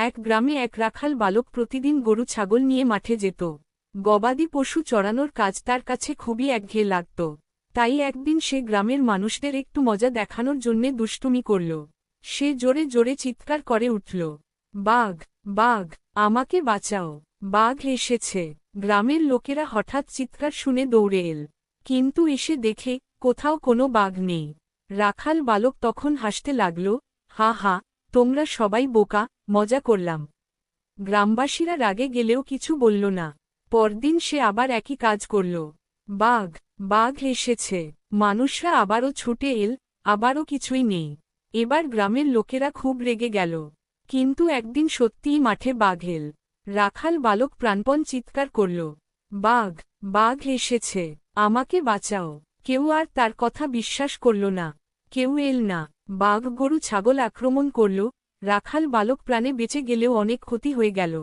এক গ্রামে এক রাখাল বালক প্রতিদিন গরু ছাগল নিয়ে মাঠে যেত। গবাদি পশু চড়ানোর কাজ তার কাছে খুবই একঘেয়ে লাগত। তাই একদিন সে গ্রামের মানুষদের একটু মজা দেখানোর জন্যে দুষ্টুমি করল। সে জোরে জোরে চিৎকার করে উঠল, বাঘ বাঘ, আমাকে বাঁচাও। বাঘ এসেছে। গ্রামের লোকেরা হঠাৎ চিৎকার শুনে দৌড়ে এল। কিন্তু এসে দেখে কোথাও কোনো বাঘ নেই। রাখাল বালক তখন হাসতে লাগল, হা হা তোমরা সবাই বোকা, মজা করলাম। গ্রামবাসীরা রাগে গেলেও কিছু বলল না। পরদিন সে আবার একই কাজ করল। বাঘ বাঘ এসেছে। মানুষরা আবারও ছুটে এল, আবারও কিছুই নেই। এবার গ্রামের লোকেরা খুব রেগে গেল। কিন্তু একদিন সত্যিই মাঠে বাঘ এল। রাখাল বালক প্রাণপণ চিৎকার করল, বাঘ বাঘ এসেছে। আমাকে বাঁচাও। কেউ আর তার কথা বিশ্বাস করল না। কেউ এল না। বাঘ গরু ছাগল আক্রমণ করল রাখাল বালক প্রাণে বেঁচে গেলেও অনেক ক্ষতি হয়ে গেল।